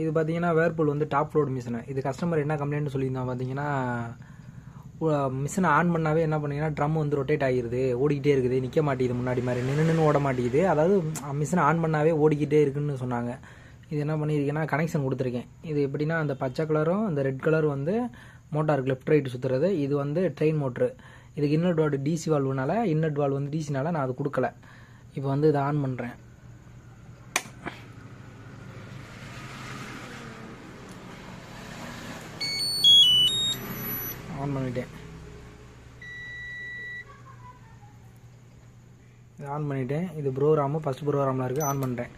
இது பார்த்தீங்கன்னா வேர்பூல் வந்து டாப் லோடு மிஷினு இது கஸ்டமர் என்ன கம்ப்ளைண்ட் சொல்லியிருந்தோம் பார்த்தீங்கன்னா மிஷினை ஆன் பண்ணாவே என்ன பண்ணீங்கன்னா ட்ரம் வந்து ரொட்டேட் ஆகிடுது ஓடிக்கிட்டே இருக்குது நிற்க மாட்டேங்குது முன்னாடி மாதிரி நின்று நின்று ஓட மாட்டேங்குது. அதாவது மிஷினை ஆன் பண்ணாவே ஓடிக்கிட்டே இருக்குன்னு சொன்னாங்க. இது என்ன பண்ணியிருக்கேன்னா கனெக்ஷன் கொடுத்துருக்கேன். இது எப்படின்னா அந்த பச்சை கலரும் அந்த ரெட் கலர் வந்து மோட்டாருக்கு லெஃப்ட் ரைட் சுற்றுறது இது வந்து ட்ரெயின் மோட்ரு இதுக்கு இன்னட் வால்வ் டிசி வால்வுனால இன்னட் வால்வ் வந்து டிசினால நான் அது கொடுக்கல. இப்போ வந்து இதை ஆன் பண்ணுறேன் ஆன் பண்ணிட்டேன். இது ஆன் பண்ணிட்டேன். இது ப்ரோக்ராமு ஃபஸ்ட் ப்ரோக்ராமில் இருக்குது ஆன் பண்ணுறேன்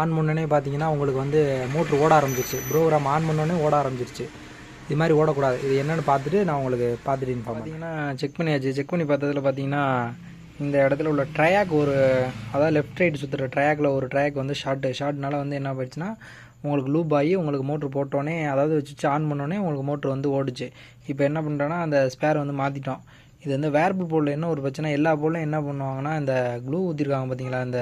ஆன் பண்ணோடனே பார்த்தீங்கன்னா உங்களுக்கு வந்து மோட்ரு ஓட ஆரம்பிச்சிருச்சு. ப்ரோக்ராம் ஆன் பண்ணோடனே ஓட ஆரம்பிச்சிருச்சு. இது மாதிரி ஓடக்கூடாது. இது என்னென்னு பார்த்துட்டு நான் உங்களுக்கு பார்த்துட்டு இன்ஃபார்ம் பார்த்தீங்கன்னா செக் பண்ணியாச்சு. செக் பண்ணி பார்த்ததில் பார்த்தீங்கன்னா இந்த இடத்துல உள்ள ட்ரையாக் ஒரு அதாவது லெஃப்ட் ரைட் சுற்றுற ட்ரையாக்கில் ஒரு ட்ரையாக் வந்து ஷார்ட்டு ஷார்ட்னால வந்து என்ன போயிடுச்சுன்னா உங்களுக்கு லூப் ஆகி உங்களுக்கு மோட்ரு போட்டோன்னே அதாவது சுவிட்ச் ஆன் பண்ணோடனே உங்களுக்கு மோட்ரு வந்து ஓடுச்சு. இப்போ என்ன பண்ணுறோன்னா அந்த ஸ்பேர் வந்து மாற்றிட்டோம் இது வந்து வேர்புல் போர்டில் என்ன ஒரு பிரச்சனை எல்லா போலும் என்ன பண்ணுவாங்கன்னா இந்த க்ளூ ஊற்றிருக்காங்க பார்த்தீங்களா இந்த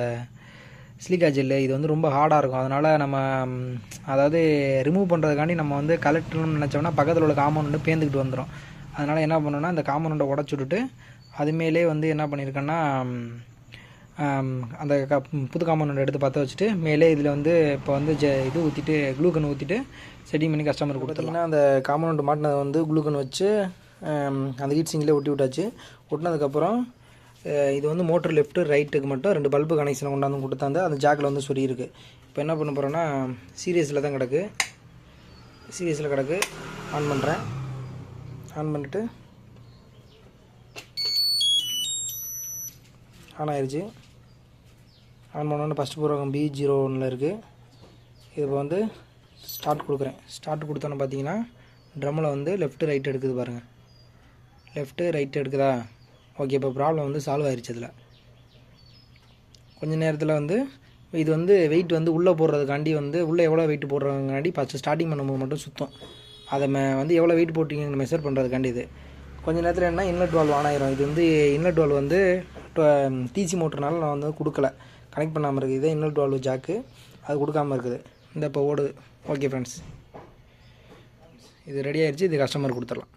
சிலிக்கா ஜெல்லு இது வந்து ரொம்ப ஹார்டாக இருக்கும். அதனால் நம்ம அதாவது ரிமூவ் பண்ணுறதுக்காண்டி நம்ம வந்து கலெக்டர்னு நினச்சோம்னா பக்கத்தில் உள்ள காம்பவுண்டு பேந்துக்கிட்டு வந்துடும் அதனால் என்ன பண்ணோன்னா இந்த காம்பவுண்டை உடச்சி விட்டுட்டு அதுமேலே வந்து என்ன பண்ணியிருக்கேன்னா அந்த க புது காம்பவுண்ட் எடுத்து பற்ற வச்சுட்டு மேலே இதில் வந்து இப்போ வந்து ஜ இது ஊற்றிட்டு குளூக்கன் ஊற்றிட்டு செட்டிங் பண்ணி கஸ்டமர் கொடுத்துருலாம் அந்த காம்பவுண்ட் மாட்டினதை வந்து குளூக்கன் வச்சு அந்த ஹீட் சிங்கிலே ஒட்டி விட்டாச்சு. ஒட்டினதுக்கப்புறம் இது வந்து மோட்டர் லெஃப்ட்டு ரைட்டுக்கு மட்டும் ரெண்டு பல்பு கனெக்ஷன் கொண்டாந்து கொடுத்தாந்து அந்த ஜாக்கில் வந்து சொல்லியிருக்கு இருக்குது இப்போ என்ன பண்ண போகிறோன்னா சீரியஸில் தான் கிடக்கு. சீரியஸில் கிடக்கு. ஆன் பண்ணுறேன் ஆன் பண்ணிவிட்டு ஆன் ஆயிடுச்சு ஆன் பண்ணோன்னே ஃபஸ்ட்டு ப்ரோக்ராம் பி ஜீரோ ஒன்றில் இருக்குது இது இப்போ வந்து ஸ்டார்ட் கொடுக்குறேன். ஸ்டார்ட் கொடுத்தோன்னே பார்த்தீங்கன்னா ட்ரம்மில் வந்து லெஃப்ட்டு ரைட் எடுக்குது பாருங்கள் லெஃப்ட்டு ரைட் எடுக்குதா? ஓகே இப்போ ப்ராப்ளம் வந்து சால்வ் ஆயிடுச்சு இதில் கொஞ்ச நேரத்தில் வந்து இது வந்து வெயிட் வந்து உள்ளே போடுறதுக்காண்டி வந்து உள்ளே எவ்வளோ வெயிட் போடுறதுக்காண்டி ஃபஸ்ட்டு ஸ்டார்டிங் பண்ணும்போது மட்டும் சுத்தம். அதை மெ வந்து எவ்வளோ வெயிட் போட்டிங்கன்னு மெஷர் பண்ணுறதுக்காண்டி இது. கொஞ்ச நேரத்தில் என்ன இன்லெட் வால்வ் ஆன் ஆயிரும். இது வந்து இன்லெட் வால்வ் வந்து டிசி மோட்டர்னால நான் வந்து கொடுக்கல. கனெக்ட் பண்ணாமல் இருக்குது. இதே இன்னொரு டுவெல் ஜாக்கு அது கொடுக்காம இருக்குது. இந்த இப்போ ஓடுது. ஓகே ஃப்ரெண்ட்ஸ் இது ரெடி ஆயிடுச்சு இது கஸ்டமர் கொடுத்துடலாம்.